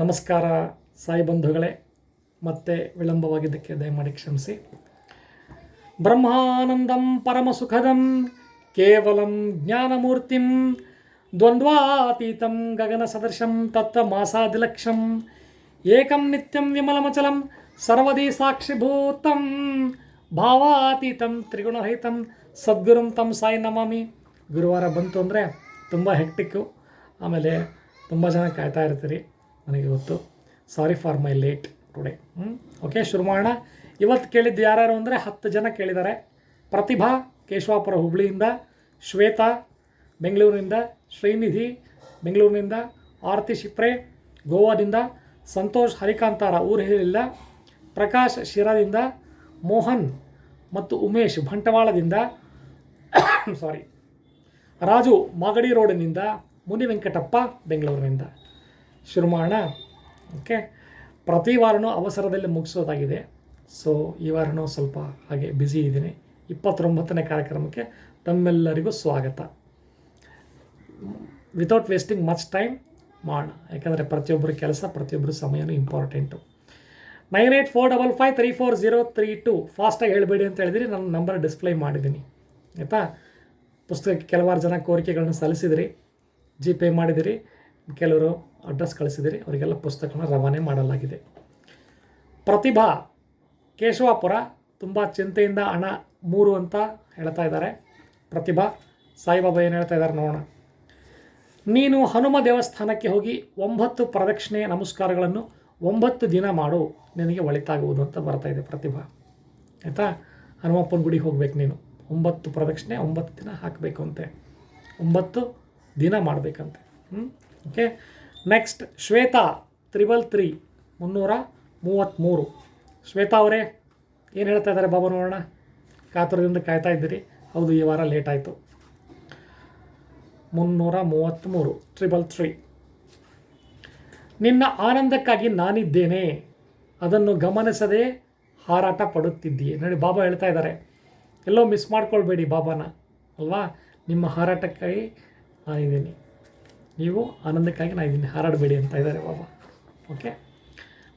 ನಮಸ್ಕಾರ ಸಾಯಿ ಬಂಧುಗಳೇ, ಮತ್ತೆ ವಿಳಂಬವಾಗಿದ್ದಕ್ಕೆ ದಯಮಾಡಿ ಕ್ಷಮಿಸಿ. ಬ್ರಹ್ಮಾನಂದಂ ಪರಮಸುಖದಂ, ಕೇವಲಂ ಜ್ಞಾನಮೂರ್ತಿಂ, ದ್ವಂದ್ವಾತೀತಂ ಗಗನ ಸದೃಶಂ ತತ್ವಮಾಸಾದಿಲಕ್ಷಂ, ಏಕಂ ನಿತ್ಯಂ ವಿಮಲಮಚಲಂ, ಸರ್ವದೀ ಸಾಕ್ಷಿಭೂತಂ, ಭಾವಾತೀತಂ ತ್ರಿಗುಣರಹಿತಂ, ಸದ್ಗುರುಂ ತಂ ಸಾಯಿ ನಮಾಮಿ. ಗುರುವಾರ ಬಂತು ಅಂದರೆ ತುಂಬ ಹೆಕ್ಟಿಕ್ಕು ಆಮೇಲೆ ತುಂಬ ಜನ ಕಾಯ್ತಾ ಇರ್ತೀರಿ. ನನಗೆ ಗೊತ್ತು. Sorry for my late today okay ಶುರು ಮಾಡೋಣ ಇವತ್ತು ಕೇಳಿದ್ದು ಯಾರ್ಯಾರು ಅಂದರೆ ಹತ್ತು ಜನ ಕೇಳಿದ್ದಾರೆ. ಪ್ರತಿಭಾ ಕೇಶವಾಪುರ ಹುಬ್ಳಿಯಿಂದ, ಶ್ವೇತಾ ಬೆಂಗಳೂರಿನಿಂದ, ಶ್ರೀನಿಧಿ ಬೆಂಗಳೂರಿನಿಂದ, ಆರತಿ ಶಿಪ್ರೆ ಗೋವಾದಿಂದ, ಸಂತೋಷ್ ಹರಿಕಾಂತಾರ ಊರು ಹೇಳಿಲ್ಲ. ಪ್ರಕಾಶ್ ಶಿರಾದಿಂದ, ಮೋಹನ್ ಮತ್ತು ಉಮೇಶ್ ಬಂಟವಾಳದಿಂದ ಸಾರಿ ರಾಜು ಮಾಗಡಿ ರೋಡಿನಿಂದ ಮುನಿ ವೆಂಕಟಪ್ಪ ಬೆಂಗಳೂರಿನಿಂದ. ಶುರು ಮಾಡೋಣ ಓಕೆ ಪ್ರತಿ ವಾರನೂ ಅವಸರದಲ್ಲಿ ಮುಗಿಸೋದಾಗಿದೆ. ಸೊ ಈ ವಾರನೂ ಸ್ವಲ್ಪ ಹಾಗೆ ಬ್ಯುಸಿ ಇದ್ದೀನಿ. ಇಪ್ಪತ್ತೊಂಬತ್ತನೇ ಕಾರ್ಯಕ್ರಮಕ್ಕೆ ತಮ್ಮೆಲ್ಲರಿಗೂ ಸ್ವಾಗತ. ವಿತೌಟ್ ವೇಸ್ಟಿಂಗ್ ಮಚ್ ಟೈಮ್ ಮಾಡೋಣ. ಯಾಕಂದರೆ ಪ್ರತಿಯೊಬ್ಬರ ಕೆಲಸ, ಪ್ರತಿಯೊಬ್ಬರ ಸಮಯನೂ important nine eight four double five three four zero three two ಫಾಸ್ಟಾಗಿ ಹೇಳಬೇಡಿ ಅಂತ ಹೇಳಿದಿರಿ. ನನ್ನ ನಂಬರ್ ಡಿಸ್ಪ್ಲೇ ಮಾಡಿದ್ದೀನಿ. ಆಯಿತಾ? ಪುಸ್ತಕಕ್ಕೆ ಕೆಲವಾರು ಜನ ಕೋರಿಕೆಗಳನ್ನು ಸಲ್ಲಿಸಿದಿರಿ. ಜಿ ಪೇ ಮಾಡಿದಿರಿ. ಕೆಲವರು ಅಡ್ರೆಸ್ ಕಳಿಸಿದಿರಿ ಅವರಿಗೆಲ್ಲ ಪುಸ್ತಕನ ರವಾನೆ ಮಾಡಲಾಗಿದೆ. ಪ್ರತಿಭಾ ಕೇಶವಾಪುರ ತುಂಬ ಚಿಂತೆಯಿಂದ ಹಣ ಮೂರು ಅಂತ ಹೇಳ್ತಾ ಇದ್ದಾರೆ. ಪ್ರತಿಭಾ, ಸಾಯಿಬಾಬಾ ಏನು ಹೇಳ್ತಾ ಇದ್ದಾರೆ ನೋಡೋಣ. ನೀನು ಹನುಮ ದೇವಸ್ಥಾನಕ್ಕೆ ಹೋಗಿ ಒಂಬತ್ತು ಪ್ರದಕ್ಷಿಣೆ ನಮಸ್ಕಾರಗಳನ್ನು ಒಂಬತ್ತು ದಿನ ಮಾಡು. ನಿನಗೆ ಒಳಿತಾಗುವುದು ಅಂತ ಬರ್ತಾ ಇದೆ ಪ್ರತಿಭಾ. ಆಯಿತಾ? ಹನುಮಪ್ಪನ ಗುಡಿಗೆ ಹೋಗ್ಬೇಕು ನೀನು. ಒಂಬತ್ತು ಪ್ರದಕ್ಷಿಣೆ ಒಂಬತ್ತು ದಿನ ಹಾಕಬೇಕು ಅಂತೆ. ಒಂಬತ್ತು ದಿನ ಮಾಡಬೇಕಂತೆ. ಹ್ಞೂ okay next Shweta triple three ಮುನ್ನೂರ ಮೂವತ್ತ್ಮೂರು ಶ್ವೇತಾ ಅವರೇ, ಏನು ಹೇಳ್ತಾ ಇದ್ದಾರೆ ಬಾಬಾ ನೋಡೋಣ? ಕಾತುರದಿಂದ ಕಾಯ್ತಾ ಇದ್ದೀರಿ. ಹೌದು, ಈ ವಾರ ಲೇಟ್ ಆಯಿತು. ಮುನ್ನೂರ ಮೂವತ್ತ್ಮೂರು ತ್ರಿಬಲ್ ತ್ರೀ ನಿನ್ನ ಆನಂದಕ್ಕಾಗಿ ನಾನಿದ್ದೇನೆ. ಅದನ್ನು ಗಮನಿಸದೆ ಹಾರಾಟ ಪಡುತ್ತಿದ್ದೀಯೆ. ನೋಡಿ, ಬಾಬಾ ಹೇಳ್ತಾ ಇದ್ದಾರೆ. ಎಲ್ಲೋ ಮಿಸ್ ಮಾಡ್ಕೊಳ್ಬೇಡಿ ಬಾಬಾನ, ಅಲ್ವಾ? ನಿಮ್ಮ ಹಾರಾಟಕ್ಕಾಗಿ ನಾನಿದ್ದೀನಿ. ನೀವು ಆನಂದಕ್ಕಾಗಿ ನಾನು ಇದನ್ನು ಹಾರಾಡಬೇಡಿ ಅಂತ ಇದ್ದಾರೆ ಬಾಬಾ ಓಕೆ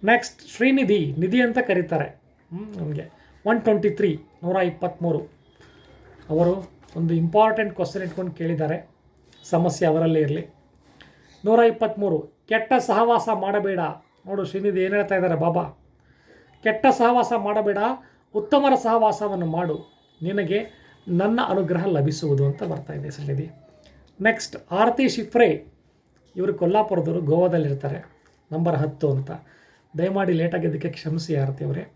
ನೆಕ್ಸ್ಟ್ ಶ್ರೀನಿಧಿ, ನಿಧಿ ಅಂತ ಕರೀತಾರೆ. ನಮಗೆ. ಒನ್ ಟ್ವೆಂಟಿ ತ್ರೀ ನೂರ ಇಪ್ಪತ್ತ್ಮೂರು ಅವರು ಒಂದು ಇಂಪಾರ್ಟೆಂಟ್ ಕ್ವಶನ್ ಇಟ್ಕೊಂಡು ಕೇಳಿದ್ದಾರೆ. ಸಮಸ್ಯೆ ಅವರಲ್ಲೇ ಇರಲಿ. ನೂರ ಇಪ್ಪತ್ತ್ಮೂರು ಕೆಟ್ಟ ಸಹವಾಸ ಮಾಡಬೇಡ. ನೋಡು, ಶ್ರೀನಿಧಿ ಏನು ಹೇಳ್ತಾ ಇದ್ದಾರೆ ಬಾಬಾ? ಕೆಟ್ಟ ಸಹವಾಸ ಮಾಡಬೇಡ, ಉತ್ತಮರ ಸಹವಾಸವನ್ನು ಮಾಡು. ನಿನಗೆ ನನ್ನ ಅನುಗ್ರಹ ಲಭಿಸುವುದು ಅಂತ ಬರ್ತಾ ಇದೆ ಶ್ರೀನಿಧಿ. ನೆಕ್ಸ್ಟ್ ಆರತಿ ಶಿಫ್ರೆ ಇವರು ಕೊಲ್ಲಾಪುರದವರು, ಗೋವಾದಲ್ಲಿರ್ತಾರೆ. ನಂಬರ್ ಹತ್ತು ಅಂತ. ದಯಮಾಡಿ ಲೇಟಾಗಿದ್ದಕ್ಕೆ ಕ್ಷಮಿಸಿ ಆರತಿ ಅವರೇ.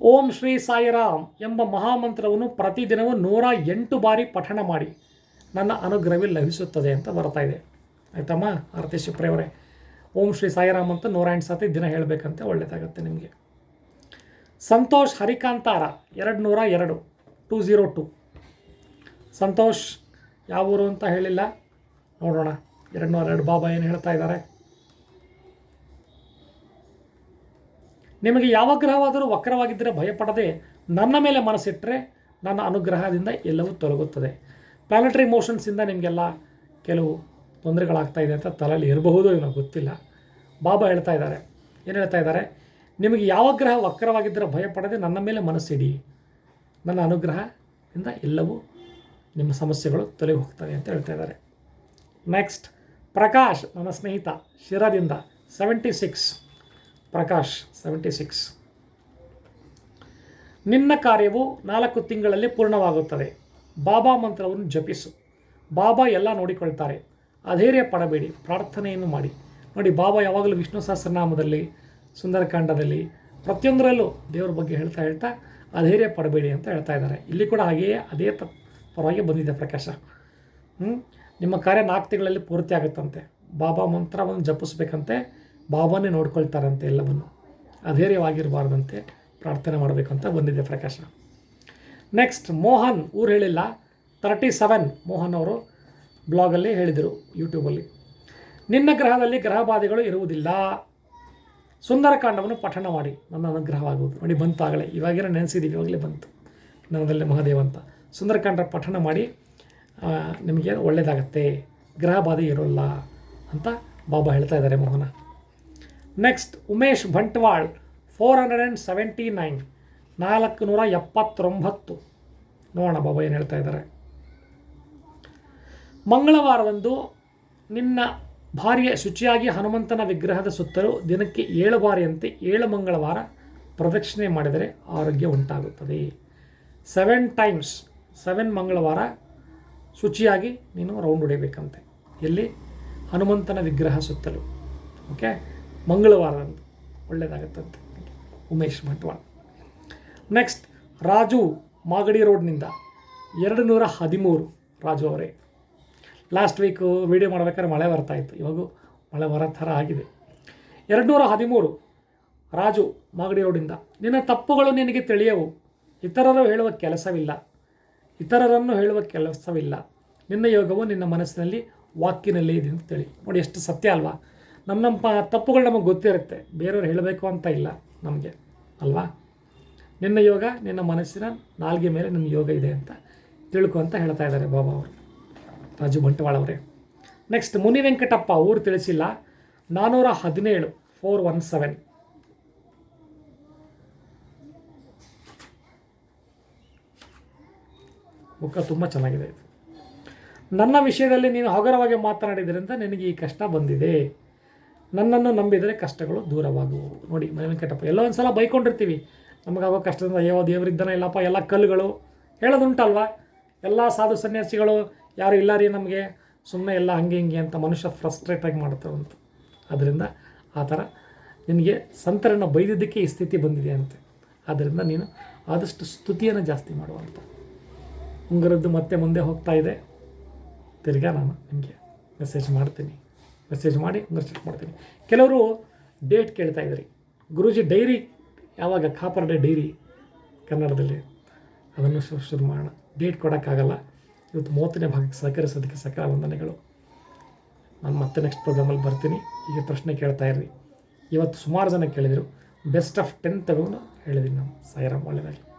ಓಂ ಶ್ರೀ ಸಾಯಿರಾಮ್ ಎಂಬ ಮಹಾಮಂತ್ರವನ್ನು ಪ್ರತಿದಿನವೂ ನೂರ ಎಂಟು ಬಾರಿ ಪಠಣ ಮಾಡಿ. ನನ್ನ ಅನುಗ್ರಹವೇ ಲಭಿಸುತ್ತದೆ ಅಂತ ಬರ್ತಾ ಇದೆ. ಆಯ್ತಮ್ಮ, ಆರತಿ ಶಿಪ್ರೆ ಅವರೇ. ಓಂ ಶ್ರೀ ಸಾಯಿರಾಮ್ ಅಂತ ನೂರ ಎಂಟು ಸತಿ ದಿನ ಹೇಳಬೇಕಂತ ಒಳ್ಳೆಯದಾಗತ್ತೆ ನಿಮಗೆ. ಸಂತೋಷ್ ಹರಿಕಾಂತಾರ ಎರಡು ನೂರ ಎರಡು, ಟೂ ಝೀರೋ ಟು. ಸಂತೋಷ್ ಯಾವ ಊರು ಅಂತ ಹೇಳಿಲ್ಲ. ನೋಡೋಣ. ಎರಡು ನೂರ ಎರಡು ಬಾಬಾ ಏನು ಹೇಳ್ತಾ ಇದ್ದಾರೆ. ನಿಮಗೆ ಯಾವ ಗ್ರಹವಾದರೂ ವಕ್ರವಾಗಿದ್ದರೆ ಭಯಪಡದೆ ನನ್ನ ಮೇಲೆ ಮನಸ್ಸಿಟ್ಟರೆ ನನ್ನ ಅನುಗ್ರಹದಿಂದ ಎಲ್ಲವೂ ತೊಲಗುತ್ತದೆ. ಪ್ಲಾನೆಟರಿ ಮೋಷನ್ಸಿಂದ ನಿಮಗೆಲ್ಲ ಕೆಲವು ತೊಂದರೆಗಳಾಗ್ತಾ ಇದೆ ಅಂತ ತಲೆಯಲ್ಲಿ ಇರಬಹುದು, ಏನೋ ಗೊತ್ತಿಲ್ಲ. ಬಾಬಾ ಹೇಳ್ತಾ ಇದ್ದಾರೆ. ಏನು ಹೇಳ್ತಾ ಇದ್ದಾರೆ? ನಿಮಗೆ ಯಾವ ಗ್ರಹ ವಕ್ರವಾಗಿದ್ದರೆ ಭಯಪಡದೆ ನನ್ನ ಮೇಲೆ ಮನಸ್ಸಿಡಿ. ನನ್ನ ಅನುಗ್ರಹದಿಂದ ಎಲ್ಲವೂ ನಿಮ್ಮ ಸಮಸ್ಯೆಗಳು ತೊಲಗಿ ಹೋಗ್ತವೆ ಅಂತ ಹೇಳ್ತಾ ಇದ್ದಾರೆ. ನೆಕ್ಸ್ಟ್ ಪ್ರಕಾಶ್, ನನ್ನ ಸ್ನೇಹಿತ, ಶಿರಾದಿಂದ seventy six Prakash seventy six ನಿನ್ನ ಕಾರ್ಯವು ನಾಲ್ಕು ತಿಂಗಳಲ್ಲಿ ಪೂರ್ಣವಾಗುತ್ತದೆ. ಬಾಬಾ ಮಂತ್ರವನ್ನು ಜಪಿಸು. ಬಾಬಾ ಎಲ್ಲ ನೋಡಿಕೊಳ್ತಾರೆ. ಅಧೈರ್ಯ ಪಡಬೇಡಿ. ಪ್ರಾರ್ಥನೆಯನ್ನು ಮಾಡಿ. ನೋಡಿ, ಬಾಬಾ ಯಾವಾಗಲೂ ವಿಷ್ಣು ಸಹಸ್ರನಾಮದಲ್ಲಿ, ಸುಂದರಕಾಂಡದಲ್ಲಿ, ಪ್ರತಿಯೊಂದರಲ್ಲೂ ದೇವರ ಬಗ್ಗೆ ಹೇಳ್ತಾ ಹೇಳ್ತಾ ಅಧೈರ್ಯ ಪಡಬೇಡಿ ಅಂತ ಹೇಳ್ತಾ ಇದ್ದಾರೆ. ಇಲ್ಲಿ ಕೂಡ ಹಾಗೆಯೇ ಅದೇ ತ ಪರವಾಗಿ ಬಂದಿದೆ ಪ್ರಕಾಶ. ನಿಮ್ಮ ಕಾರ್ಯ ನಾಲ್ಕು ತಿಂಗಳಲ್ಲಿ ಪೂರ್ತಿ ಆಗುತ್ತಂತೆ. ಬಾಬಾ ಮಂತ್ರವನ್ನು ಜಪಿಸ್ಬೇಕಂತೆ, ಬಾಬಾನೇ ನೋಡ್ಕೊಳ್ತಾರಂತೆ ಎಲ್ಲವನ್ನು. ಅಧೈರ್ಯವಾಗಿರಬಾರ್ದಂತೆ ಪ್ರಾರ್ಥನೆ ಮಾಡಬೇಕಂತ ಬಂದಿದೆ ಪ್ರಕಾಶ. ನೆಕ್ಸ್ಟ್ ಮೋಹನ್, ಊರು ಹೇಳಿಲ್ಲ. ತರ್ಟಿ ಸೆವೆನ್ ಮೋಹನ್ ಅವರು ಬ್ಲಾಗಲ್ಲಿ ಹೇಳಿದರು ಯೂಟ್ಯೂಬಲ್ಲಿ ನಿನ್ನ ಗ್ರಹದಲ್ಲಿ ಗ್ರಹಬಾಧೆಗಳು ಇರುವುದಿಲ್ಲ. ಸುಂದರಕಾಂಡವನ್ನು ಪಠಣ ಮಾಡಿ. ನನ್ನ ಅನುಗ್ರಹವಾಗುವುದು. ನೋಡಿ, ಬಂತು ಆಗಲೇ. ಇವಾಗಿನ ನೆನೆಸಿದ್ದೀವಿ ಇವಾಗಲೇ ಬಂತು. ನನ್ನದಲ್ಲೇ ಮಹಾದೇವ ಅಂತ. ಸುಂದರಕಾಂಡ ಪಠಣ ಮಾಡಿ ನಿಮಗೆ ಒಳ್ಳೆಯದಾಗತ್ತೆ ಗ್ರಹ ಬಾಧೆ ಇರೋಲ್ಲ ಅಂತ ಬಾಬಾ ಹೇಳ್ತಾ ಇದ್ದಾರೆ Mohana. Next Umesh Bantwal four hundred and seventy nine ನಾಲ್ಕು ನೂರ ಎಪ್ಪತ್ತೊಂಬತ್ತು. ನೋಡೋಣ ಬಾಬಾ ಏನು ಹೇಳ್ತಾ ಇದ್ದಾರೆ. ಮಂಗಳವಾರದಂದು ನಿನ್ನ ಭಾರ್ಯ ಶುಚಿಯಾಗಿ ಹನುಮಂತನ ವಿಗ್ರಹದ ಸುತ್ತಲೂ ದಿನಕ್ಕೆ ಏಳು ಬಾರಿಯಂತೆ ಏಳು ಮಂಗಳವಾರ ಪ್ರದಕ್ಷಿಣೆ ಮಾಡಿದರೆ ಆರೋಗ್ಯ ಉಂಟಾಗುತ್ತದೆ. ಸೆವೆನ್ ಟೈಮ್ಸ್ ಸೆವೆನ್ ಮಂಗಳವಾರ ಶುಚಿಯಾಗಿ ನೀನು ರೌಂಡ್ ಹೊಡಿಬೇಕಂತೆ. ಎಲ್ಲಿ? ಹನುಮಂತನ ವಿಗ್ರಹ ಸುತ್ತಲೂ. ಓಕೆ? ಮಂಗಳವಾರದಂದು ಒಳ್ಳೆಯದಾಗತ್ತಂತೆ ಉಮೇಶ್ ಬಂಟ್ವಾಳ ನೆಕ್ಸ್ಟ್ ರಾಜು ಮಾಗಡಿ ರೋಡ್ನಿಂದ ಎರಡು ನೂರ ಹದಿಮೂರು ರಾಜು ಅವರೇ. ಲಾಸ್ಟ್ ವೀಕು ವೀಡಿಯೋ ಮಾಡ್ಬೇಕಾದ್ರೆ ಮಳೆ ಬರ್ತಾ ಇತ್ತು. ಇವಾಗೂ ಮಳೆ ಬರೋ ಥರ ಆಗಿದೆ. ಎರಡು ನೂರ ಹದಿಮೂರು ರಾಜು ಮಾಗಡಿ ರೋಡಿಂದ ನಿನ್ನ ತಪ್ಪುಗಳು ನಿನಗೆ ತಿಳಿಯವು. ಇತರರು ಹೇಳುವ ಕೆಲಸವಿಲ್ಲ. ಇತರರನ್ನು ಹೇಳುವ ಕೆಲಸವಿಲ್ಲ. ನಿನ್ನ ಯೋಗವು ನಿನ್ನ ಮನಸ್ಸಿನಲ್ಲಿ ವಾಕಿನಲ್ಲಿ ಇದೆ ಅಂತ ಹೇಳಿ. ನೋಡಿ, ಎಷ್ಟು ಸತ್ಯ ಅಲ್ವಾ? ನಮ್ಮ ನಮ್ಮ ಪ- ತಪ್ಪುಗಳು ನಮಗೆ ಗೊತ್ತಿರುತ್ತೆ. ಬೇರೆಯವ್ರು ಹೇಳಬೇಕು ಅಂತ ಇಲ್ಲ ನಮಗೆ, ಅಲ್ವಾ? ನಿನ್ನ ಯೋಗ, ನಿನ್ನ ಮನಸ್ಸಿನ ನಾಲ್ಗೆ ಮೇಲೆ ನಿನ್ನ ಯೋಗ ಇದೆ ಅಂತ ತಿಳ್ಕೊ ಅಂತ ಹೇಳ್ತಾ ಇದ್ದಾರೆ ಬಾಬಾ ಅವರು, ರಾಜು ಬಂಟವಾಳ ಅವರೇ. ನೆಕ್ಸ್ಟ್ ಮುನಿ ವೆಂಕಟಪ್ಪ ಊರು ತಿಳಿಸಿಲ್ಲ. ನಾನ್ನೂರ ಹದಿನೇಳು ಫೋರ್ ಒನ್ ಸೆವೆನ್ ಬುಕ್ಕ ತುಂಬ ಚೆನ್ನಾಗಿದೆ ಇದು. ನನ್ನ ವಿಷಯದಲ್ಲಿ ನೀನು ಹಗುರವಾಗಿ ಮಾತನಾಡಿದ್ರಿಂದ ನಿನಗೆ ಈ ಕಷ್ಟ ಬಂದಿದೆ. ನನ್ನನ್ನು ನಂಬಿದರೆ ಕಷ್ಟಗಳು ದೂರವಾಗುವು. ನೋಡಿ ಮನೆ ವೆಂಕಟಪ್ಪ ಎಲ್ಲೋ ಒಂದು ಸಲ ಬೈಕೊಂಡಿರ್ತೀವಿ. ನಮಗಾಗೋ ಕಷ್ಟದಿಂದ, ಅಯ್ಯೋ, ದೇವರಿದ್ದಾನೆ ಇಲ್ಲಪ್ಪ, ಎಲ್ಲ ಕಲ್ಲುಗಳು. ಹೇಳೋದುಂಟಲ್ವ? ಎಲ್ಲ ಸಾಧು ಸನ್ಯಾಸಿಗಳು, ಯಾರು ಇಲ್ಲ ರೀ ನಮಗೆ? ಸುಮ್ಮನೆ ಎಲ್ಲ ಹಂಗೆ ಹಿಂಗೆ ಅಂತ ಮನುಷ್ಯ ಫ್ರಸ್ಟ್ರೇಟಾಗಿ ಅಂತ. ಅದರಿಂದ ಆ ಥರ ನಿನಗೆ ಸಂತರನ್ನು ಬೈದಿದ್ದಕ್ಕೆ ಈ ಸ್ಥಿತಿ ಬಂದಿದೆ ಅಂತೆ. ಆದ್ದರಿಂದ ನೀನು ಆದಷ್ಟು ಸ್ತುತಿಯನ್ನು ಜಾಸ್ತಿ ಮಾಡುವಂತ ಉಂಗುರದ್ದು ಮತ್ತೆ ಮುಂದೆ ಹೋಗ್ತಾ ಇದೆ. ತಿರ್ಗಾ ನಾನು ನಿಮಗೆ ಮೆಸೇಜ್ ಮಾಡ್ತೀನಿ. ಮೆಸೇಜ್ ಮಾಡಿ ಉಂಗುರ ಚೆಕ್ ಮಾಡ್ತೀನಿ. ಕೆಲವರು ಡೇಟ್ ಕೇಳ್ತಾ ಇದ್ರಿ. ಗುರೂಜಿ ಡೈರಿ ಯಾವಾಗ ಕಾಪರ್ ಡೇ ಡೈರಿ ಕನ್ನಡದಲ್ಲಿ? ಅದನ್ನು ಶುರು ಮಾಡೋಣ. ಡೇಟ್ ಕೊಡೋಕ್ಕಾಗಲ್ಲ. ಇವತ್ತು ಮೂವತ್ತನೇ ಭಾಗಕ್ಕೆ ಸಹಕರಿಸೋದಕ್ಕೆ ಸಕಲ ವಂದನೆಗಳು. ನಾನು ಮತ್ತೆ ನೆಕ್ಸ್ಟ್ ಪ್ರೋಗ್ರಾಮಲ್ಲಿ ಬರ್ತೀನಿ. ಈಗ ಪ್ರಶ್ನೆ ಕೇಳ್ತಾ ಇರ್ರಿ. ಇವತ್ತು ಸುಮಾರು ಜನ ಕೇಳಿದರು. ಬೆಸ್ಟ್ ಆಫ್ ಟೆನ್ ತಗೊಂಡು ಹೇಳಿದ್ದೀನಿ ನಾವು ಸಾಯಿರಾಮ್ ಒಳ್ಳೆಯದಾಗಲಿ